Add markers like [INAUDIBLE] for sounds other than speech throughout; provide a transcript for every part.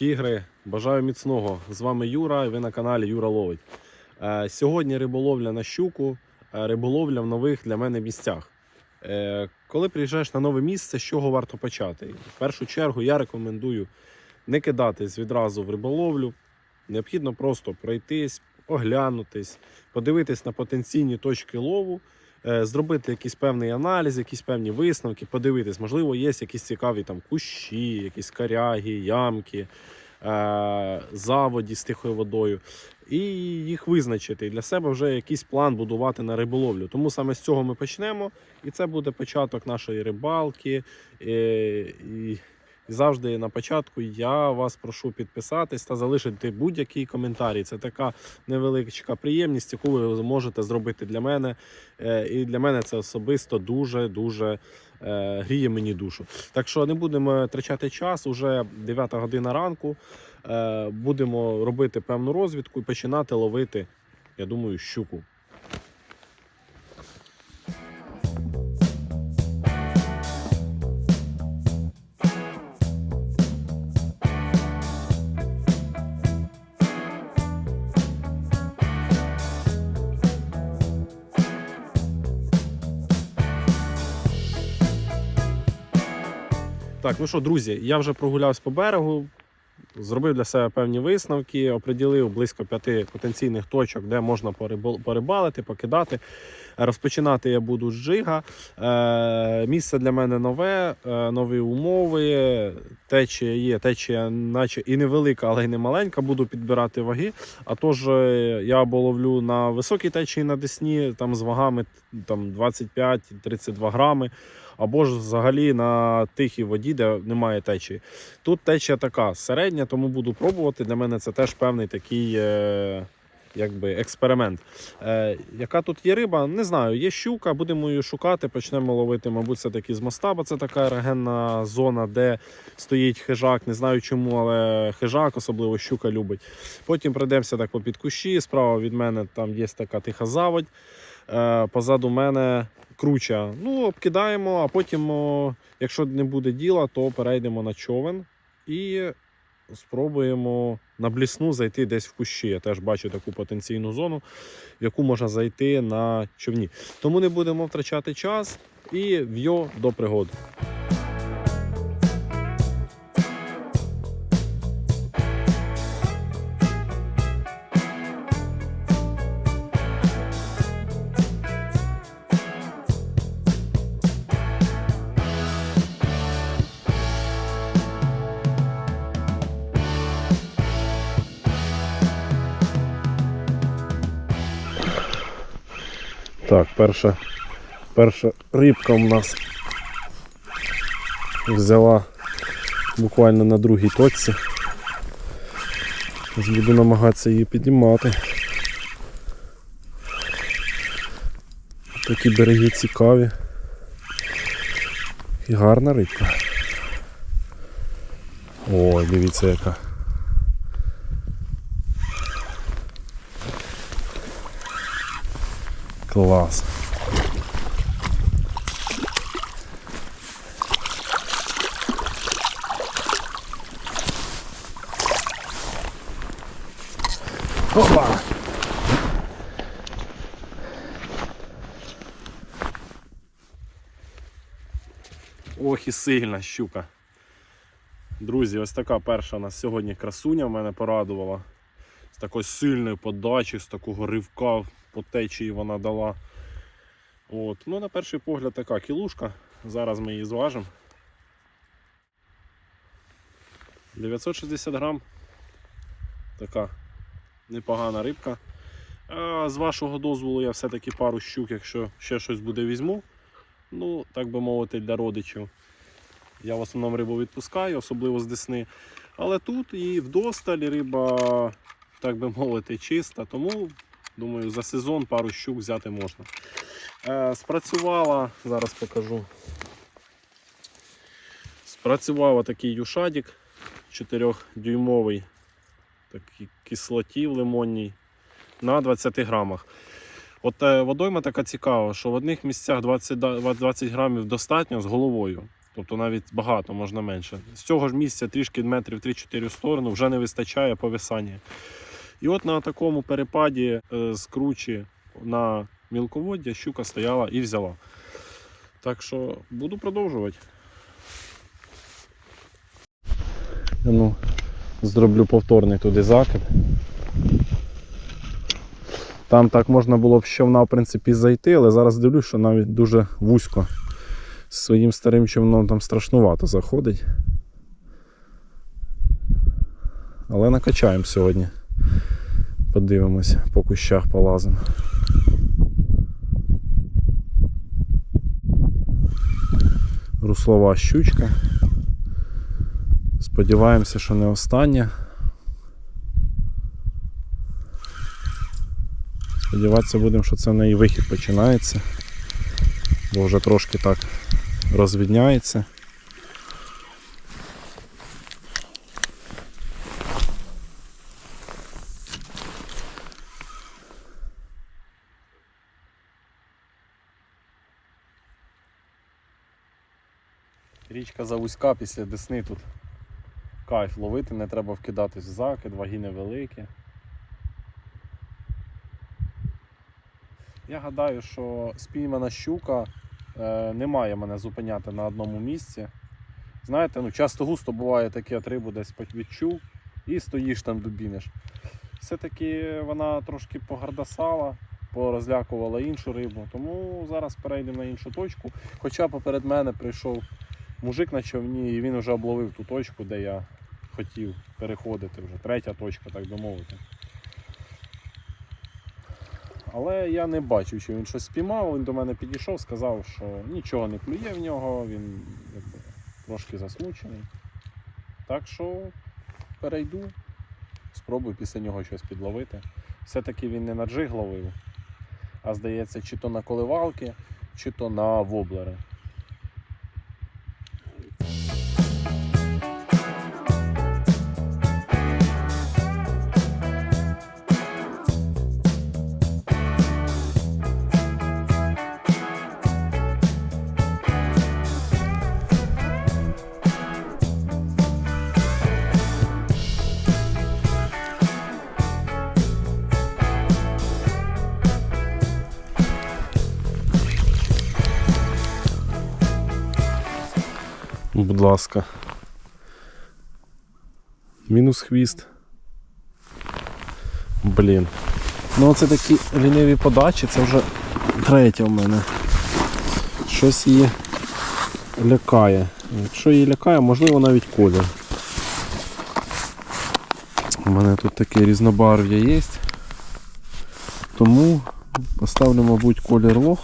Тігри, бажаю міцного. З вами Юра, і ви на каналі Юра Ловить. Е, Сьогодні риболовля на щуку, е, риболовля в нових для мене місцях. Е, Коли приїжджаєш на нове місце, з чого варто почати? В першу чергу я рекомендую не кидатись відразу в риболовлю. Необхідно просто пройтись, оглянутись, подивитись на потенційні точки лову, зробити якийсь певний аналіз, якісь певні висновки, подивитись, можливо, є якісь цікаві там кущі, якісь коряги, ямки, заводі з тихою водою. І їх визначити і для себе вже якийсь план будувати на риболовлю. Тому саме з цього ми почнемо, і це буде початок нашої рибалки. Е, І, завжди на початку я вас прошу підписатись та залишити будь-який коментарі. Це така невеличка приємність, яку ви можете зробити для мене. Е, І для мене це особисто дуже дуже е, гріє мені душу. Так що не будемо втрачати час. Уже 9 година ранку. Е, Будемо робити певну розвідку і починати ловити, я думаю, щуку. Так, ну що, друзі, я вже прогулявся по берегу, зробив для себе певні висновки, оприділив близько п'яти потенційних точок, де можна порибал- порибалити, покидати. Розпочинати я буду з джига. Е, місце для мене нове, е, нові умови. Течія є, течія, наче і невелика, але й не маленька. Буду підбирати ваги. А тож е, я або ловлю на високій течії на Десні, там з вагами там, 25-32 грами. Або ж взагалі на тихій воді, де немає течії. Тут течія така середня, тому буду пробувати. Для мене це теж певний такий якби експеримент. Е, яка тут є риба? Не знаю. Є щука, будемо її шукати. Почнемо ловити, мабуть, все-таки з моста, бо це така ерогенна зона, де стоїть хижак. Не знаю чому, але хижак, особливо щука любить. Потім пройдемося так по під кущі. Справа від мене там є така тиха заводь. Е, позаду мене круча. Ну, обкидаємо, а потім, якщо не буде діла, то перейдемо на човен і спробуємо на блісну зайти десь в кущі. Я теж бачу таку потенційну зону, в яку можна зайти на човні. Тому не будемо втрачати час і в'йо до пригод. Так, перша, перша рибка у нас взяла буквально на другій точці. Буду намагатися її піднімати. Такі береги цікаві. І гарна рибка. Ой, дивіться яка. Клас. Опа! Ох і сильна щука. Друзі, ось така перша у нас сьогодні красуня в мене порадувала. Такої сильної подачі, з такого ривка по течії вона дала. От. Ну, на перший погляд така кілушка. Зараз ми її зважимо. 960 грам. Така непогана рибка. А з вашого дозволу я все-таки пару щук, якщо ще щось буде, візьму. Ну, так би мовити, для родичів. Я в основному рибу відпускаю, особливо з десни. Але тут і вдосталь риба, так би мовити, чиста. Тому, думаю, за сезон пару щук взяти можна. Е, спрацювала, зараз покажу. Спрацював такий юшадік 4-дюймовий, такий кислотів лимонній на 20 грамах. От е, водойма така цікава, що в одних місцях 20, 20 грамів достатньо з головою. Тобто навіть багато, можна менше. З цього ж місця трішки метрів 3-4 в сторону вже не вистачає повисання. І от на такому перепаді е, з кручі на мілководдя щука стояла і взяла. Так що буду продовжувати. Ну, зроблю повторний туди закид. Там так можна було б з човна, в принципі, зайти, але зараз дивлюсь, що навіть дуже вузько. З своїм старим човном там страшнувато заходить. Але накачаємо сьогодні. Подивимось, по кущах полазимо. Руслова щучка. Сподіваємося, що не остання. Сподіватися будемо, що це в неї вихід починається, бо вже трошки так розвідняється. Річка завузька після десни тут кайф ловити, не треба вкидатись в закид, ваги невеликі. Я гадаю, що спіймана щука е, не має мене зупиняти на одному місці. Знаєте, ну часто густо буває таке, от рибу десь відчув і стоїш там дубіниш. Все-таки вона трошки погардасала, порозлякувала іншу рибу, тому зараз перейдемо на іншу точку. Хоча поперед мене прийшов мужик на човні, і він вже обловив ту точку, де я хотів переходити вже. Третя точка, так би мовити. Але я не бачив, що він щось спіймав. Він до мене підійшов, сказав, що нічого не клює в нього, він якби, трошки засмучений. Так що перейду, спробую після нього щось підловити. Все-таки він не на джиг ловив, а здається, чи то на коливалки, чи то на воблери. Будь ласка. Мінус хвіст. Блін. Ну це такі ліниві подачі, це вже третя в мене. Щось її лякає. Якщо її лякає, можливо навіть колір. У мене тут таке різнобарв'я є. Тому поставлю, мабуть, колір лох.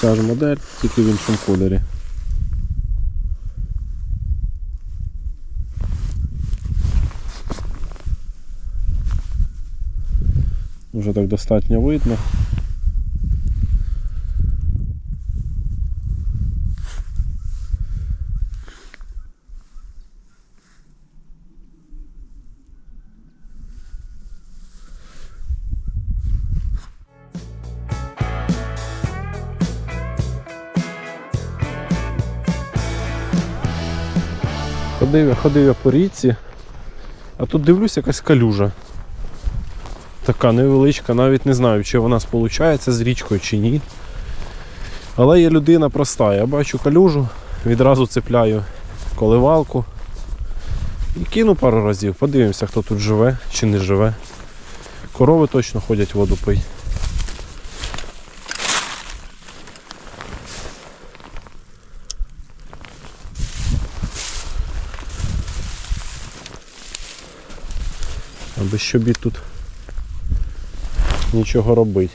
Ця ж модель, тільки в іншому кольорі. Вже так достатньо видно. Ходив я, ходив я по річці, а тут дивлюсь якась калюжа. Така невеличка, навіть не знаю, чи вона сполучається з річкою чи ні. Але є людина проста. Я бачу калюжу, відразу цепляю коливалку і кину пару разів. Подивимося, хто тут живе чи не живе. Корови точно ходять воду пить. Аби щобі тут нічого робити.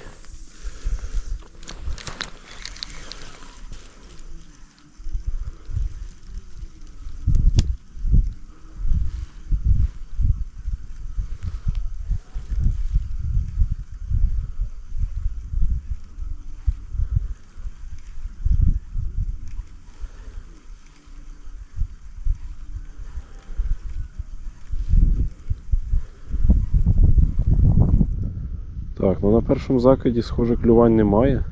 Так, ну на першому закиді, схоже, клювань немає.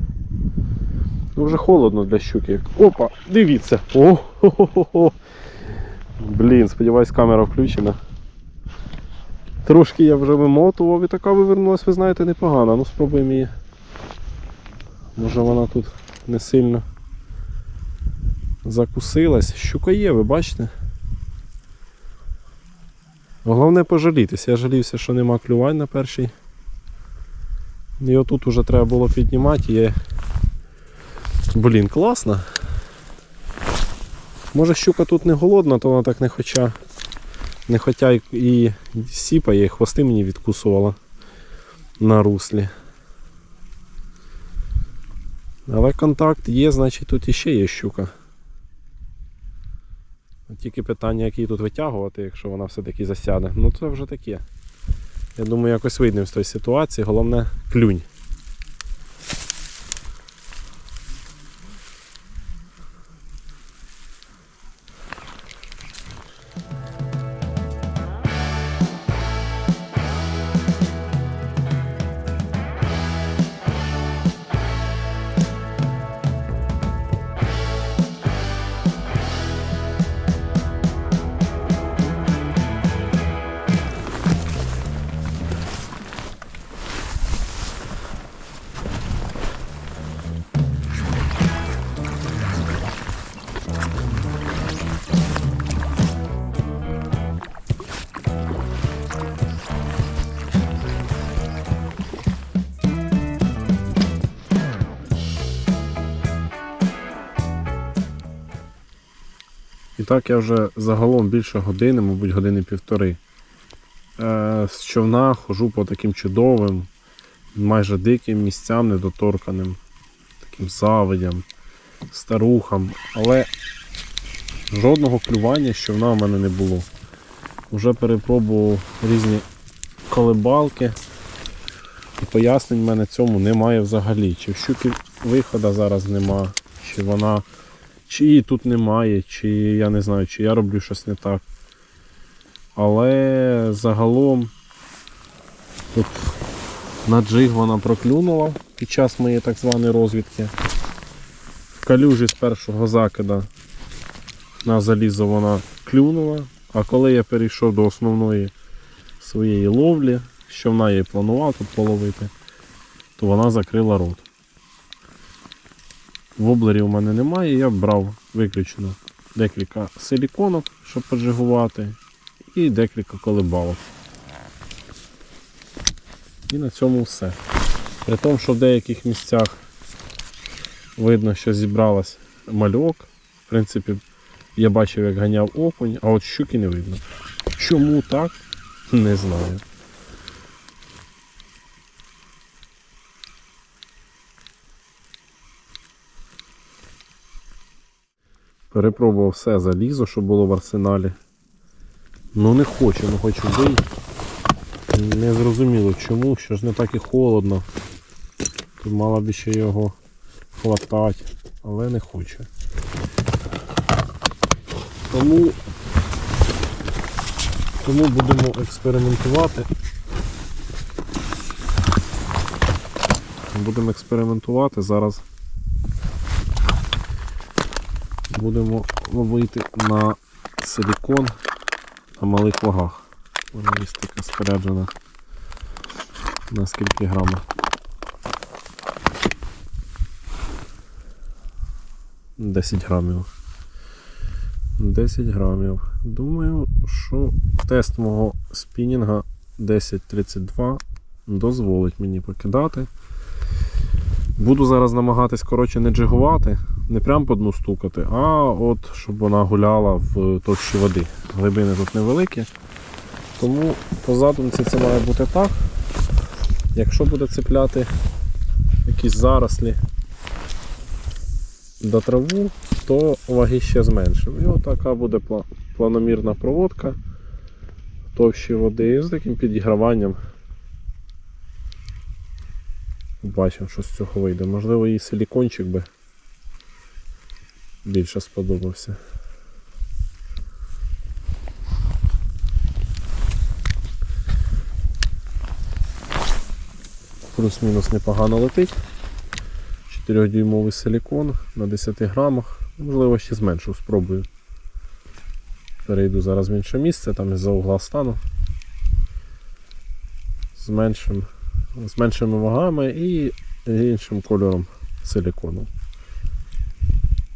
Ну вже холодно для щуки. Опа, дивіться. О, Блін, сподіваюсь, камера включена. Трошки я вже вимотував і така вивернулась, ви знаєте, непогана. Ну спробуємо її. Може вона тут не сильно закусилась. Щука є, ви бачите? Головне пожалітися. Я жалівся, що нема клювань на першій. І отут уже треба було піднімати. Є... Блін, класно. Може щука тут не голодна, то вона так не хоча. Не хоча і- і сіпає, і хвости мені відкусувала на руслі. Але контакт є, значить тут іще є щука. Тільки питання, як її тут витягувати, якщо вона все-таки засяде. Ну це вже таке. Я думаю, якось вийдемо з тої ситуації. Головне клюнь. Так я вже загалом більше години, мабуть, години півтори. Е, з човна хожу по таким чудовим, майже диким місцям, недоторканим, таким завидям, старухам. Але жодного клювання з човна в мене не було. Уже перепробував різні колебалки. І пояснень в мене цьому немає взагалі. Чи в щуки виходу зараз нема, чи вона чи її тут немає, чи я не знаю, чи я роблю щось не так. Але загалом тут на джиг вона проклюнула під час моєї так званої розвідки. В калюжі з першого закида на залізо вона клюнула, а коли я перейшов до основної своєї ловлі, що вона її планував тут половити, то вона закрила рот. Воблерів у мене немає, я брав виключно декілька силіконок, щоб поджигувати, і декілька колебалок. І на цьому все. При тому, що в деяких місцях видно, що зібралась мальок. В принципі, я бачив, як ганяв окунь, а от щуки не видно. Чому так? Не знаю. Перепробував все залізо, що було в арсеналі. Ну не хочу, не хочу бий. Не зрозуміло чому, що ж не так і холодно. Тут мало б ще його хватати, але не хоче. Тому, тому будемо експериментувати. Будемо експериментувати зараз. Будемо ловити на силікон на малих вагах. Вона є така споряджена на скільки грамів. 10 грамів. 10 грамів. Думаю, що тест мого спінінга 1032 дозволить мені покидати. Буду зараз намагатись коротше, не джигувати, не прям по дну стукати, а от щоб вона гуляла в товщі води. Глибини тут невеликі. Тому по задумці це має бути так. Якщо буде цепляти якісь зарослі до траву, то ваги ще зменшимо. І отака буде планомірна проводка товщі води з таким підіграванням. Бачимо, що з цього вийде. Можливо, і силікончик би більше сподобався. Плюс-мінус непогано летить. 4-дюймовий силікон на 10 грамах. Можливо, ще зменшу, спробую. Перейду зараз в інше місце, там із-за угла стану. З, меншим, з меншими вагами і іншим кольором силікону.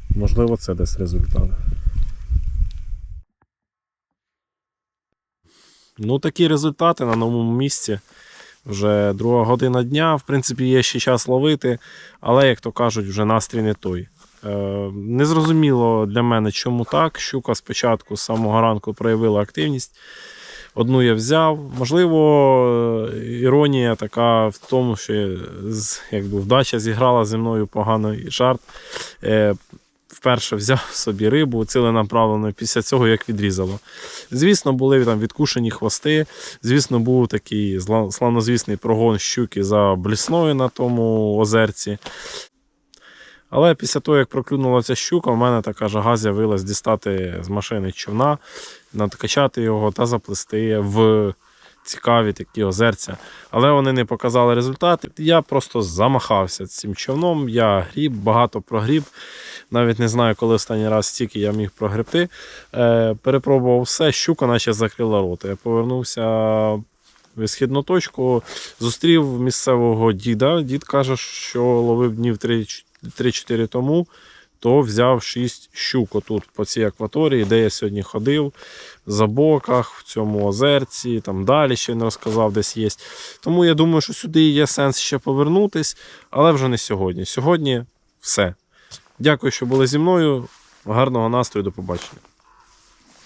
Можливо, це дасть результат. Ну, такі результати на новому місці. Вже друга година дня. В принципі, є ще час ловити, але, як то кажуть, вже настрій не той. Е, незрозуміло для мене, чому так. Щука спочатку з самого ранку проявила активність. Одну я взяв. Можливо, е, іронія така в тому, що якби вдача зіграла зі мною поганий жарт. Е, Вперше взяв [LAUGHS] собі рибу ціленаправлено після цього, як відрізало. Звісно, були там відкушені хвости. Звісно, був такий славнозвісний прогон щуки за блісною на тому озерці. Але після того, як проклюнула ця щука, в мене така жага з'явилась дістати з машини човна, надкачати його та заплести в цікаві такі озерця. Але вони не показали результати. Я просто замахався цим човном. Я гріб, багато прогріб. Навіть не знаю, коли останній раз стільки я міг прогребти. Е, перепробував все, щука наче закрила рота. Я повернувся в східну точку, зустрів місцевого діда. Дід каже, що ловив днів 3-4 тому, то взяв 6 щук отут по цій акваторії, де я сьогодні ходив, за боках, в цьому озерці, там далі ще не розказав, десь є. Тому я думаю, що сюди є сенс ще повернутись, але вже не сьогодні. Сьогодні все. Дякую, що були зі мною. Гарного настрою, до побачення.